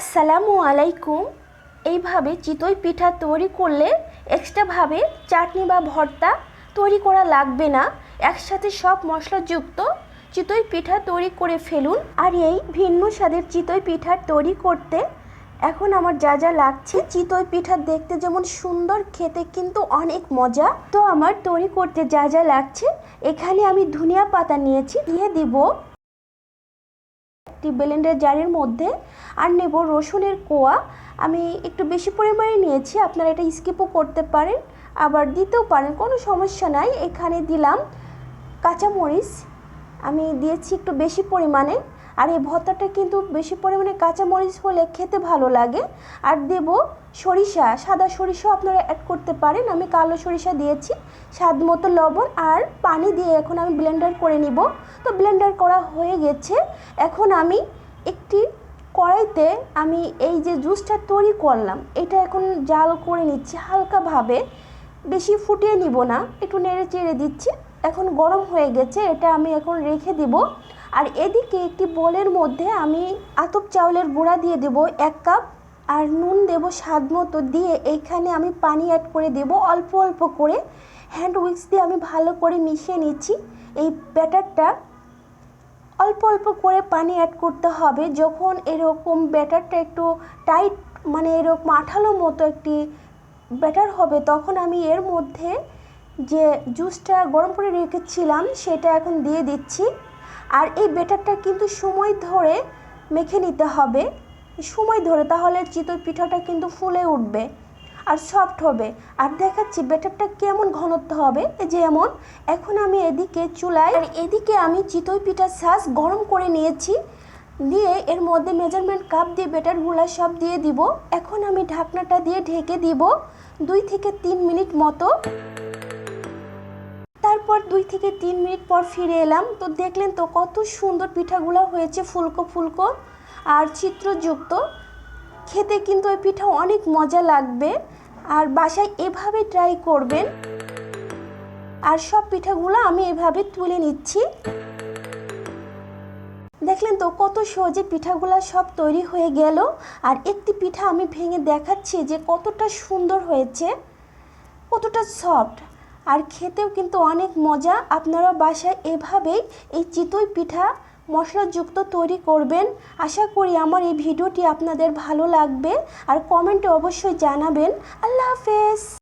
আসসালামু আলাইকুম। এইভাবে চিতই পিঠা তৈরি করলে এক্সট্রাভাবে চাটনি বা ভর্তা তৈরি করা লাগবে না। একসাথে সব মশলাযুক্ত চিতই পিঠা তৈরি করে ফেলুন। আর এই ভিন্ন স্বাদের চিতই পিঠা তৈরি করতে এখন আমার যা যা লাগছে চিতই পিঠা দেখতে যেমন সুন্দর, খেতে কিন্তু অনেক মজা। তো আমার তৈরি করতে যা যা লাগছে এখানে আমি ধনিয়া পাতা নিয়েছি, দিয়ে দিব একটি ব্লেন্ডার জারের মধ্যে আর নেব রসুনের কোয়া। আমি একটু বেশি পরিমাণে নিয়েছি, আপনারা এটা স্কিপও করতে পারেন। আবার দিতেও পারেন, কোনো সমস্যা নাই। এখানে দিলাম কাঁচামরিচ, আমি দিয়েছি একটু বেশি পরিমাণে। আর এই ভর্তাটা কিন্তু বেশি পরিমাণে কাঁচামরিচ হলে খেতে ভালো লাগে। আর দেব সরিষা, সাদা সরিষাও আপনারা অ্যাড করতে পারেন। আমি কালো সরিষা দিয়েছি, স্বাদ মতো লবণ আর পানি দিয়ে এখন আমি ব্লেন্ডার করে নিব। তো ব্লেন্ডার করা হয়ে গেছে। এখন আমি একটি কড়াইতে আমি এই যে জুসটা তৈরি করলাম, এটা এখন জাল করে নিচ্ছি হালকাভাবে। বেশি ফুটিয়ে নিব না, একটু নেড়ে চেড়ে দিচ্ছি। এখন গরম হয়ে গেছে, এটা আমি এখন রেখে দিব। আর এদিকে একটি বলের মধ্যে আমি আতপ চাউলের গুঁড়া দিয়ে দেব, এক কাপ। আর নুন দেব স্বাদ মতো দিয়ে এইখানে আমি পানি অ্যাড করে দেব, অল্প অল্প করে। হ্যান্ড উইক্স দিয়ে আমি ভালো করে মিশিয়ে নিচ্ছি। এই ব্যাটারটা অল্প অল্প করে পানি অ্যাড করতে হবে। যখন এরকম ব্যাটারটা একটু টাইট মানে এরকম আঠালো মতো একটি ব্যাটার হবে, তখন আমি এর মধ্যে যে জুসটা গরম করে রেখেছিলাম, সেটা এখন দিয়ে দিচ্ছি। আর এই ব্যাটারটা কিন্তু সময় ধরে মেখে নিতে হবে। সময় ধরে, তাহলে চিতই পিঠাটা কিন্তু ফুলে উঠবে। আর সফট হবে। আর দেখাচ্ছি ব্যাটারটা কেমন ঘনত্ব হবে? যেমন এখন আমি এদিকে চুলায় আর এদিকে আমি চিতই পিঠার শ্বাস গরম করে নিয়েছি। দিয়ে এর মধ্যে মেজারমেন্ট কাপ দিয়ে ব্যাটারগুলো সব দিয়ে দিব। এখন আমি ঢাকনাটা দিয়ে ঢেকে দিব দুই থেকে তিন মিনিট মতো। তারপর দুই থেকে তিন মিনিট পর ফিরে এলাম। তো দেখলেন তো, কত সুন্দর পিঠাগুলো হয়েছে, ফুলকো ফুলকো আর চিত্রযুক্ত। খেতে কিন্তু ওই পিঠা অনেক মজা লাগবে। আর বাসায় এভাবে ট্রাই করবেন? আর সব পিঠাগুলো আমি এভাবে তুলে নিচ্ছি। দেখলেন তো কত সহজে পিঠাগুলো সব তৈরি হয়ে গেল। আর একটি পিঠা আমি ভেঙে দেখাচ্ছি যে কতটা সুন্দর হয়েছে, কতটা সফট আর খেতেও কিন্তু অনেক মজা। আপনারা বাসায় এভাবেই এই চিতই পিঠা মশলাযুক্ত তৈরি করবেন। আশা করি আমার এই ভিডিওটি আপনাদের ভালো লাগবে। আর কমেন্টে অবশ্যই জানাবেন। আল্লাহ হাফেজ।